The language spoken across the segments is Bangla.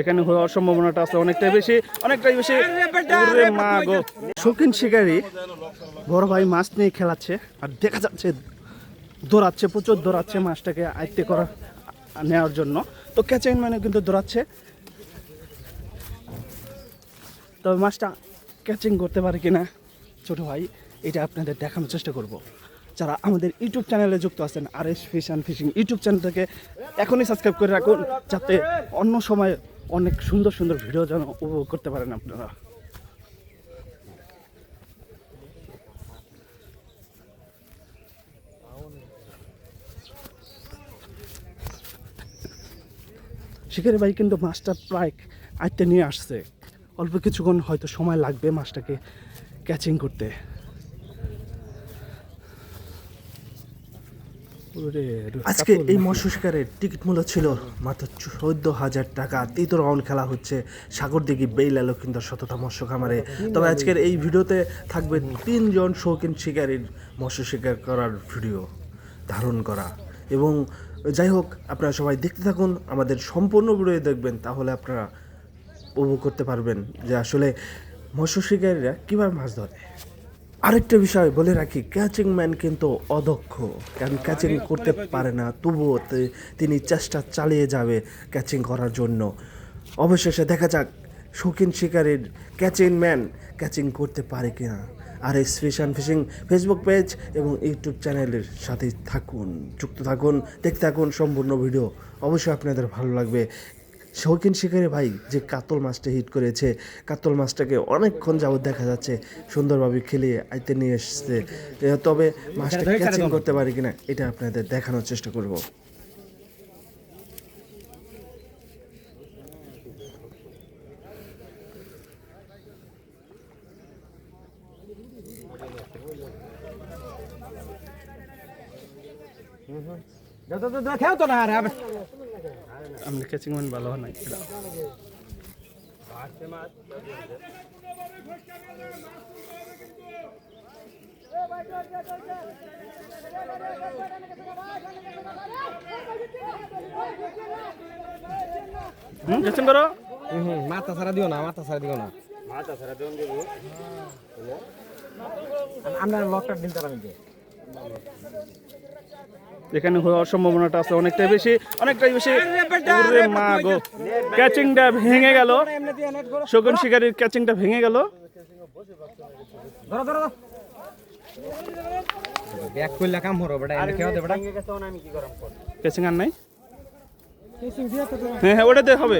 এখানে হওয়ার সম্ভাবনাটা আছে অনেকটাই বেশি অনেকটাই বেশি। শৌখিন শিকারী বড় ভাই মাছ নিয়ে খেলাচ্ছে আর দেখা যাচ্ছে দৌড়াচ্ছে, প্রচুর দৌড়াচ্ছে মাছটাকে আয়ত্তে করা, নেওয়ার জন্য। তো ক্যাচিং মানে কিন্তু দৌড়াচ্ছে। তবে মাছটা ক্যাচিং করতে পারে কিনা, ছোট ভাই, এটা আপনাদের দেখানোর চেষ্টা করব। যারা আমাদের ইউটিউব চ্যানেলে যুক্ত আছেন R S fish and fishing YouTube চ্যানেলটাকে এখনই সাবস্ক্রাইব করে রাখুন, যাতে অন্য সময় অনেক সুন্দর সুন্দর ভিডিও যেন উপভোগ করতে পারেন আপনারা। শিকারি ভাই কিন্তু মাছটা প্রায় আয়ত্তে নিয়ে আসছে। অল্প কিছুক্ষণ হয়তো সময় লাগবে মাছটাকে ক্যাচিং করতে। আজকে এই? মৎস্য শিকারের টিকিট মূল্য ছিল মাত্র চোদ্দ হাজার টাকা। তৃতীয় রাউন্ড খেলা হচ্ছে সাগর সাগরদিঘি বেইলা লক্ষিন্দর শততা মৎস্য খামারে তবে আজকের এই ভিডিওতে থাকবে তিনজন শৌখিন শিকারীর মৎস্য শিকার করার ভিডিও ধারণ করা। এবং যাই হোক আপনারা সবাই দেখতে থাকুন আমাদের সম্পূর্ণ ভিডিও দেখবেন তাহলে আপনারা উপভোগ করতে পারবেন যে আসলে মৎস্য শিকারীরা কীভাবে মাছ ধরে। আরেকটা বিষয় বলে রাখি ক্যাচিং ম্যান কিন্তু অদক্ষ। কারণ ক্যাচিং করতে পারে না তবুও তিনি চেষ্টা চালিয়ে যাবে ক্যাচিং করার জন্য। অবশেষে দেখা যাক শৌখিন শিকারের ক্যাচিং ম্যান ক্যাচিং করতে পারে কিনা। আর এই fish and fishing Facebook page এবং ইউটিউব চ্যানেলের সাথে থাকুন। যুক্ত থাকুন দেখতে থাকুন সম্পূর্ণ ভিডিও। অবশ্যই আপনাদের ভালো লাগবে। শৌখিন শিকারে ভাই যে কাতল মাছটা হিট করেছে কাতল মাছটাকে অনেকক্ষণ যাবত দেখা যাচ্ছে সুন্দরভাবে খেলিয়ে আইতে নিয়ে এসছে। তবে মাছটা ক্যাচিং করতে পারে কিনা এটা আপনাদের দেখানোর চেষ্টা করব। খেও তো না আপনি ক্যাচিং ম্যান ভালো হয় হুম ক্যাচিং করো। হুম মাথা সারা দিও না মাথা সারা দিও না। আমরা লকটা দিন তারা এখানে হওয়ার সম্ভাবনাটা আছে অনেকটাই বেশি অনেকটাই বেশি। মা গো। ক্যাচিংটা ভেঙে গেল। শকুন শিকারির ক্যাচিংটা ভেঙে গেল। ধরো ধরো ব্যাক করলে কাম হরো বেটা এনে খেও দে বেটা। ক্যাচিং আর নাই? হ্যাঁ হ্যাঁ ওটাতে হবে।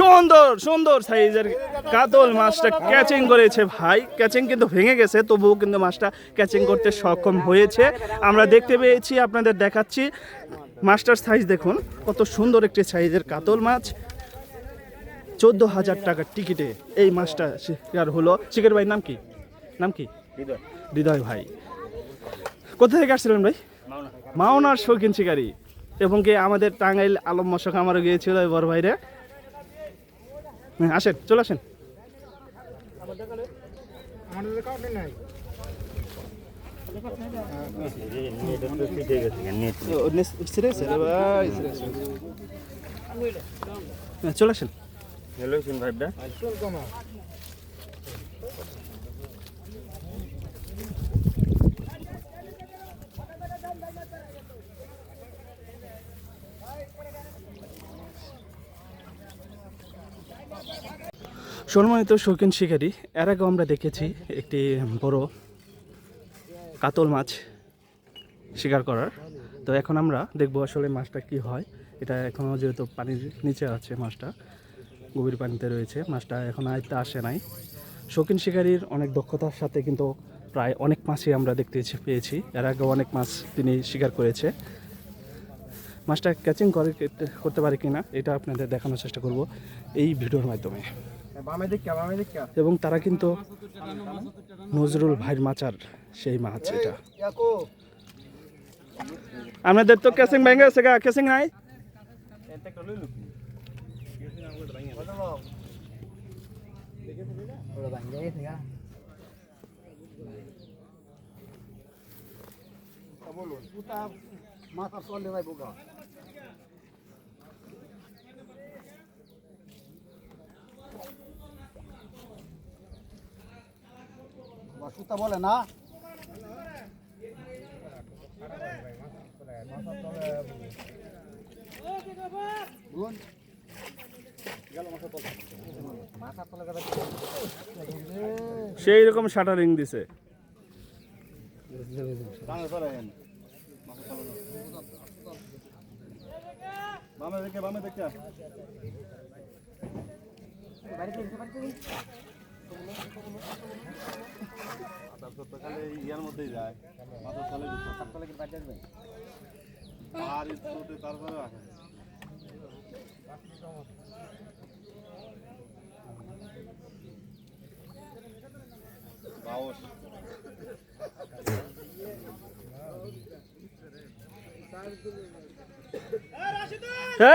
সুন্দর সুন্দর সাইজের কাতল মাছটা ক্যাচিং করেছে ভাই। ক্যাচিং কিন্তু ভেঙে গেছে তবুও কিন্তু মাছটা ক্যাচিং করতে সক্ষম হয়েছে। আমরা দেখতে পেয়েছি আপনাদের দেখাচ্ছি। মাছটার সাইজ দেখুন কত সুন্দর একটি সাইজের কাতল মাছ। চোদ্দ হাজার টাকার টিকিটে এই মাছটা শিকার হলো। শিকার ভাই নাম কি? নাম কি? হৃদয়। ভাই। কোথা থেকে আসছিলেন ভাই? মাওনার শৌখিন শিকারী। এবং কি আমাদের টাঙ্গাইল আলম মশক আমারও গিয়েছিল বড় ভাইরে? আসেন চলে আসেন। হ্যাঁ, চলে আসেন। সম্মানিত শৌখিন শিকারি, এর আগেও আমরা দেখেছি একটি বড় কাতল মাছ শিকার করার। তো এখন আমরা দেখব আসলে মাছটা কি হয়। এটা এখনও যেহেতু পানির নিচে আছে মাছটা, গভীর পানিতে রয়েছে। মাছটা এখন আয়ত্তে আসে নাই। শৌখিন শিকারির অনেক দক্ষতার সাথে কিন্তু প্রায় অনেক মাছই আমরা দেখতে পেয়েছি। এর আগে অনেক মাছ তিনি শিকার করেছে। মাছটা ক্যাচিং করে করতে পারে কিনা, এটা আপনাদের দেখানোর চেষ্টা করব এই ভিডিওর মাধ্যমে। এবং তারা কিন্তু নজরুল ভাইয়ের মাচার সেই মাছ এটা। আপনাদের তো ক্যাসিং ভেঙে গেছে গা ক্যাসিং নাই? কুতা বলে না। সেই রকম শাটারিং দিছে। বামে দেখে বামে দেখে। ইয়ার মধ্যেই যায় মাথার তলে আর ইস্তুতে তারপরে রাখে বাউশ হে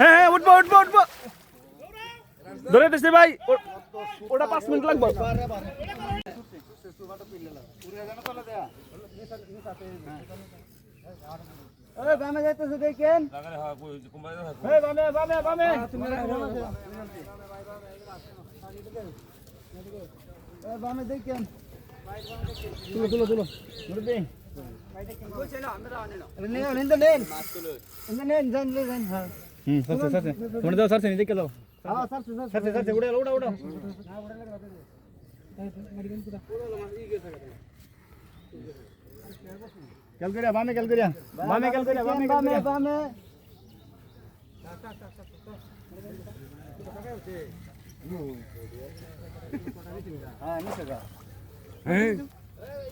হ্যাঁ হ্যাঁ উঠবো উঠবো উঠবো। ধরে দিছি ভাই ওটা পাঁচ মিনিট লাগবে। বামে যাইতেছে দেখেন। বামে তুলো তুলো তুলো। মুরব্বি নেন নিন্দে নেন নিন্দে নেন যান যান হ্যাঁ হুম সরছে সরছে তোমরা দাও সরছে নিতে কেলো হ্যাঁ সরছে সরছে সরছে উড়ে উড়ে উড়ে কেল করিয়া বামে কেল বামে কেল বামে বামে বামে হ্যাঁ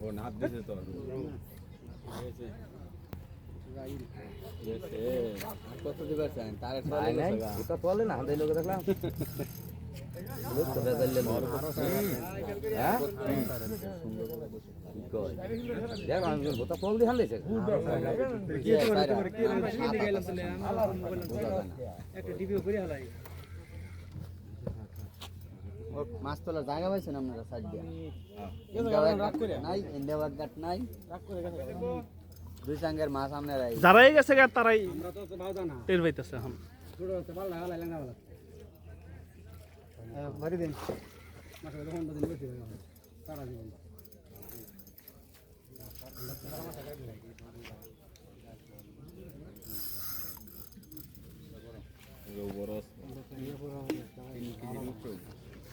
ও নাপ দিছে তো কত দিবার চান তার নাই তোলে না হাতে লোক দেখলাম লোক তো বেজাইলে হ্যাঁ কি কয় দেখ আমি বোতা ফল দি হান্দেছে কি মাছ তোলার জায়গা পাইছেন আপনারা সাইড দিয়া? নাই বাগাট নাই। দুই সঙ্গের মাছ আপনারা যারাই গেছে গা তারাই টের পাইতেছে এখন। বাড়ি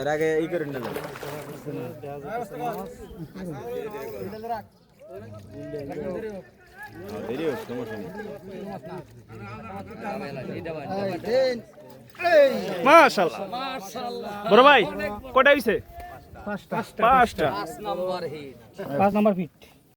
এর আগে এই করেন না মাশাল্লাহ বড় ভাই কটা হইছে? পাঁচটা। পাঁচটা। পাঁচ নম্বর হিট। পাঁচ নাম্বার ফিট